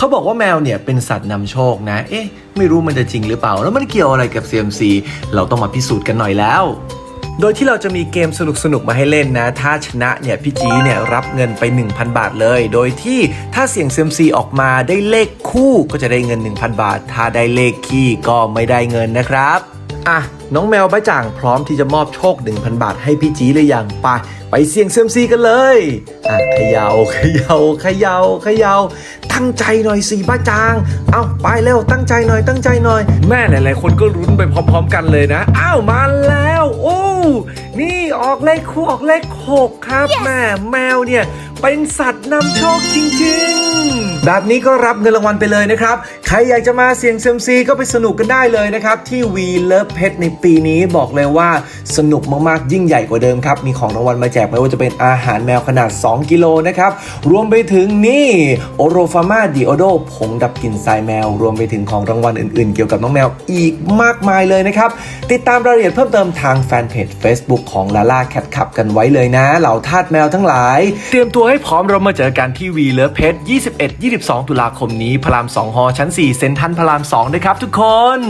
เขาบอกว่าแมวเนี่ยเป็นสัตว์นำโชคนะ เอ๊ะ ไม่รู้มันจะจริงหรือเปล่า แล้วมันเกี่ยวอะไรกับ CMC เราต้องมาพิสูจน์กันหน่อยแล้วโดยที่เราจะมีเกมสนุกๆมาให้เล่นนะ ถ้าชนะเนี่ยพี่จีเนี่ยรับเงินไป 1,000 บาทเลย โดยที่ถ้าเสี่ยงเซมซีออกมาได้เลขคู่ก็จะได้เงิน 1,000 บาท ถ้าได้เลขคี่ก็ไม่ได้เงินนะครับ อะ น้องแมวบ้าจ่างพร้อมที่จะมอบโชค 1,000 บาทให้พี่จีเลยอย่างไป ไปเสี่ยง CMC กันเลย อะเขยาเขยาเขยาเขยาตั้งใจหน่อยสิบ้าจาง เอาไปเร็วตั้งใจหน่อยตั้งใจหน่อย แม่หลาย ๆ คนก็รุ้นไปพร้อม ๆ กันเลยนะอ้าวมาแล้ว โอ้นี่ออกเลขคู่ออกเลขหกครับแม่แมวเนี่ยเป็นสัตว์นำโชคจริงๆ แบบนี้ก็รับเงินรางวัลไปเลยนะครับ ใครอยากจะมาเสี่ยงเซยมซีก็ไปสนุกกันได้เลยนะครับ ที่วีเลิฟเพชในปีนี้บอกเลยว่าสนุกมากๆ ยิ่งใหญ่กว่าเดิมครับ มีของรางวัลมาแจกไม่ว่าจะเป็นอาหารแมวขนาด 2 กิโลนะครับ รวมไปถึงนี่โอโรฟามาดิโอโดผงดับกลิ่นทรายแมว รวมไปถึงของรางวัลอื่นๆ เกี่ยวกับน้องแมวอีกมากมายเลยนะครับ ติดตามรายละเอียดเพิ่มเติมทางแฟนเพจ Facebook ของลาล่าแคทคับกันไว้เลยนะเหล่าทาสแมวทั้งหลาย เตรียมตัวให้พร้อมเรามาเจอกันที่วีเลิฟเพช21 22ตุลาคมนี้พระราม2ฮอชั้น 4 เซ็นทันพระราม2ด้วยครับทุกคน